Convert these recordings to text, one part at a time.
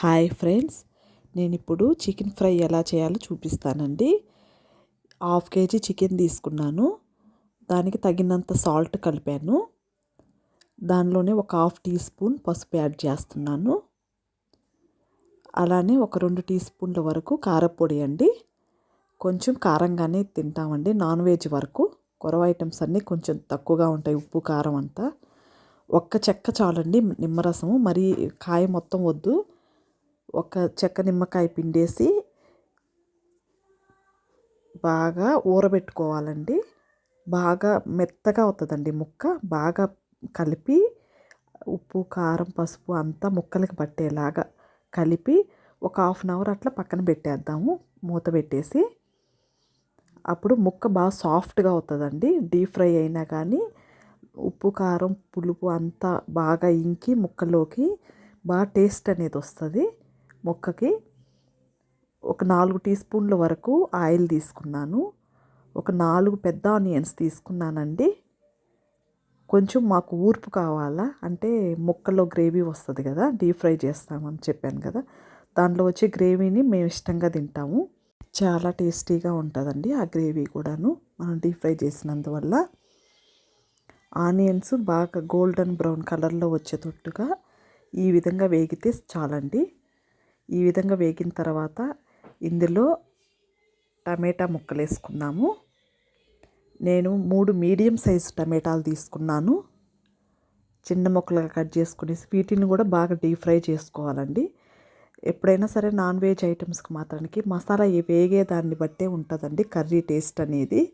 Hi friends నేను ఇప్పుడు chicken fry ఎలా చేయాలో చూపిస్తానండి. హాఫ్ కేజీ చికెన్ తీసుకున్నాను. దానికి తగినంత సాల్ట్ కలిపాను. దానిలోనే ఒక హాఫ్ టీ స్పూన్ పసుపు యాడ్ చేస్తున్నాను. అలానే ఒక రెండు టీ స్పూన్ల వరకు కారపొడి అండి. కొంచెం కారంగానే తింటామండి నాన్ వెజ్ వరకు. కొరవ ఐటమ్స్ అన్నీ కొంచెం తక్కువగా ఉంటాయి ఉప్పు కారం అంతా. ఒక్క చెక్క చాలండి నిమ్మరసము. మరి కాయ మొత్తం వద్దు. ఒక చెక్క నిమ్మకాయ పిండేసి బాగా ఊరబెట్టుకోవాలండి. బాగా మెత్తగా అవుతుందండి ముక్క. బాగా కలిపి ఉప్పు కారం పసుపు అంతా ముక్కలకి పట్టేలాగా కలిపి ఒక హాఫ్ అన్ అవర్ అట్లా పక్కన పెట్టేద్దాము. మూత పెట్టేసి అప్పుడు ముక్క బాగా సాఫ్ట్గా అవుతుందండి. డీప్ ఫ్రై అయినా కానీ ఉప్పు కారం పులుపు అంతా బాగా ఇంకి ముక్కలోకి బాగా టేస్ట్ అనేది వస్తుంది. మొక్కకి ఒక నాలుగు టీ స్పూన్ల వరకు ఆయిల్ తీసుకున్నాను. ఒక నాలుగు పెద్ద ఆనియన్స్ తీసుకున్నానండి. కొంచెం మాకు ఊర్పు కావాలా? అంటే ముక్కలో గ్రేవీ వస్తుంది కదా డీప్ ఫ్రై చేస్తామని చెప్పాను కదా దాంట్లో వచ్చే గ్రేవీని మేము ఇష్టంగా తింటాము. చాలా టేస్టీగా ఉంటుందండి ఆ గ్రేవీ కూడాను మనం డీప్ ఫ్రై చేసినందువల్ల. ఆనియన్స్ బాగా గోల్డెన్ బ్రౌన్ కలర్లో వచ్చేటట్టుగా ఈ విధంగా వేగితే చాలండి. ఈ విధంగా వేగిన తర్వాత ఇందులో టమాటా ముక్కలు వేసుకున్నాము నేను మూడు మీడియం సైజు టమాటాలు తీసుకున్నాను. చిన్న ముక్కలుగా కట్ చేసుకుని వీటిని కూడా బాగా డీప్ ఫ్రై చేసుకోవాలండి. ఎప్పుడైనా సరే నాన్ వెజ్ ఐటమ్స్కి మాత్రానికి మసాలా వేగే దాన్ని బట్టే ఉంటుందండి కర్రీ టేస్ట్ అనేది.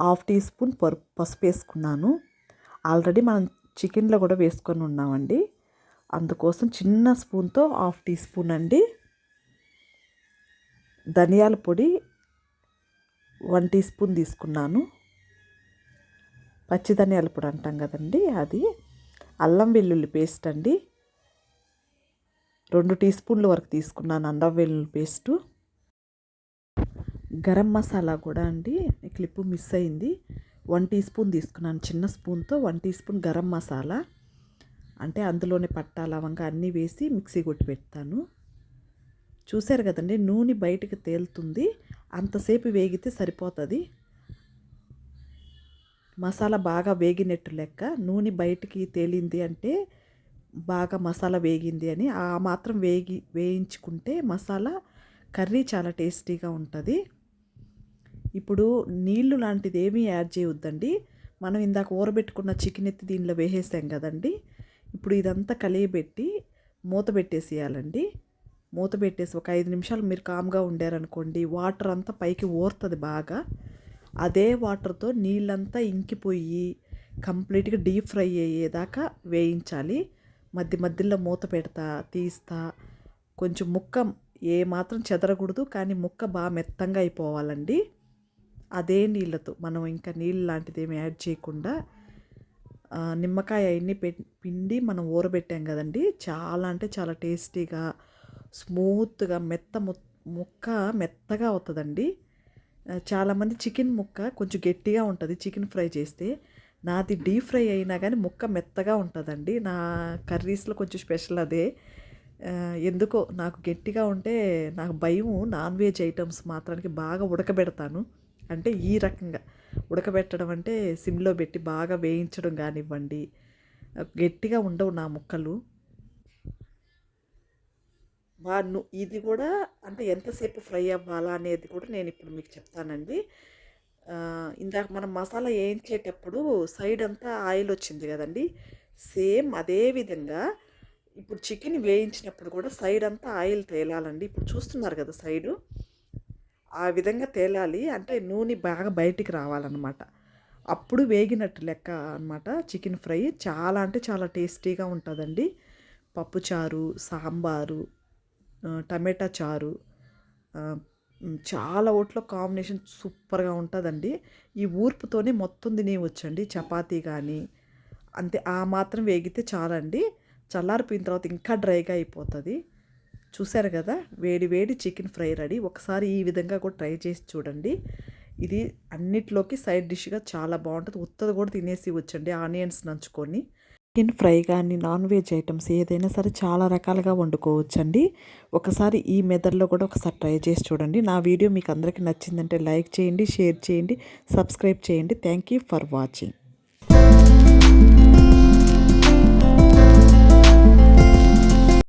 హాఫ్ టీ స్పూన్ పసుపు వేసుకున్నాను. ఆల్రెడీ మనం చికెన్లో కూడా వేసుకొని ఉన్నామండి. అందుకోసం చిన్న స్పూన్తో హాఫ్ టీ స్పూన్ అండి. ధనియాల పొడి వన్ టీ స్పూన్ తీసుకున్నాను. పచ్చి ధనియాల పొడి అంటాం కదండి అది. అల్లం వెల్లుల్లి పేస్ట్ అండి. రెండు టీ స్పూన్ల వరకు తీసుకున్నాను అల్లం వెల్లుల్లి పేస్టు. గరం మసాలా కూడా అండి క్లిప్పు మిస్ అయింది. వన్ టీ స్పూన్ తీసుకున్నాను చిన్న స్పూన్తో one teaspoon garam masala. అంటే అందులోనే పట్టా లవంగా అన్నీ వేసి మిక్సీ కొట్టి పెడతాను. చూశారు కదండి నూనె బయటకు తేలుతుంది. అంతసేపు వేగితే సరిపోతుంది. మసాలా బాగా వేగినట్టు లెక్క. నూనె బయటికి తేలింది అంటే బాగా మసాలా వేగింది అని. ఆ మాత్రం వేగి వేయించుకుంటే మసాలా కర్రీ చాలా టేస్టీగా ఉంటుంది. ఇప్పుడు నీళ్ళు లాంటిది ఏమీ యాడ్ చేయొద్దండి. మనం ఇందాక ఊరబెట్టుకున్న చికెన్ ఎత్తి దీనిలో వేసేసాం కదండి. ఇప్పుడు ఇదంతా కలియబెట్టి మూత పెట్టేసేయాలండి. మూత పెట్టేసి ఒక ఐదు నిమిషాలు మీరు కామ్గా ఉండారనుకోండి వాటర్ అంతా పైకి ఊరుతుంది బాగా. అదే వాటర్తో నీళ్ళంతా ఇంకిపోయి కంప్లీట్గా డీప్ ఫ్రై అయ్యేదాకా వేయించాలి. మధ్య మధ్యలో మూత పెడతా తీస్తా. కొంచెం ముక్క ఏ మాత్రం చెదరకూడదు కానీ ముక్క బాగా మెత్తంగా అయిపోవాలండి. అదే నీళ్ళతో మనం ఇంకా నీళ్ళు లాంటిది ఏమి యాడ్ చేయకుండా నిమ్మకాయ అవన్నీ పిండి మనం ఊరబెట్టాం కదండి. చాలా అంటే చాలా టేస్టీగా స్మూత్గా మెత్త ముక్క మెత్తగా అవుతుందండి. చాలామంది చికెన్ ముక్క కొంచెం గట్టిగా ఉంటుంది చికెన్ ఫ్రై చేస్తే. నాది డీప్ ఫ్రై అయినా కానీ ముక్క మెత్తగా ఉంటుందండి. నా కర్రీస్లో కొంచెం స్పెషల్ అదే. ఎందుకో నాకు గట్టిగా ఉంటే నాకు భయం నాన్ వెజ్ ఐటమ్స్ మాత్రానికి బాగా ఉడకబెడతాను. అంటే ఈ రకంగా. ఉడకబెట్టడం అంటే సిమ్లో పెట్టి బాగా వేయించడం కానివ్వండి. గట్టిగా ఉండవు నా ముక్కలు. బాగా ఇది కూడా అంటే ఎంతసేపు ఫ్రై అవ్వాలా అనేది కూడా నేను ఇప్పుడు మీకు చెప్తానండి. ఇందాక మనం మసాలా వేయించేటప్పుడు సైడ్ అంతా ఆయిల్ వచ్చింది కదండి. సేమ్ అదే విధంగా ఇప్పుడు చికెన్ వేయించినప్పుడు కూడా సైడ్ అంతా ఆయిల్ తేలాలండి. ఇప్పుడు చూస్తున్నారు కదా సైడు. ఆ విధంగా తేలాలి అంటే నూనె బాగా బయటికి రావాలన్నమాట. అప్పుడు వేగినట్టు లెక్క అనమాట చికెన్ ఫ్రై చాలా అంటే చాలా టేస్టీగా ఉంటుందండి. పప్పుచారు సాంబారు టమాటా చారు చాలా ఓట్లో కాంబినేషన్ సూపర్గా ఉంటుందండి. ఈ ఊర్పుతోనే మొత్తం తినేయవచ్చండి చపాతీ కానీ అంతే ఆ మాత్రం వేగితే చాలండి. చల్లారిపోయిన తర్వాత ఇంకా డ్రైగా అయిపోతుంది. చూశారు కదా? వేడి వేడి చికెన్ ఫ్రై రెడీ. ఒకసారి ఈ విధంగా కూడా ట్రై చేసి చూడండి. ఇది అన్నిట్లోకి సైడ్ డిష్గా చాలా బాగుంటుంది. ఉత్తది కూడా తినేసి వచ్చండి ఆనియన్స్ నంచుకొని. చికెన్ ఫ్రై కానీ నాన్ వెజ్ ఐటమ్స్ ఏదైనా సరే చాలా రకాలుగా వండుకోవచ్చండి. ఒకసారి ఈ మెథడ్లో కూడా ఒకసారి ట్రై చేసి చూడండి. నా వీడియో మీకు అందరికీ నచ్చిందంటే లైక్ చేయండి షేర్ చేయండి సబ్స్క్రైబ్ చేయండి. Thank you for watching.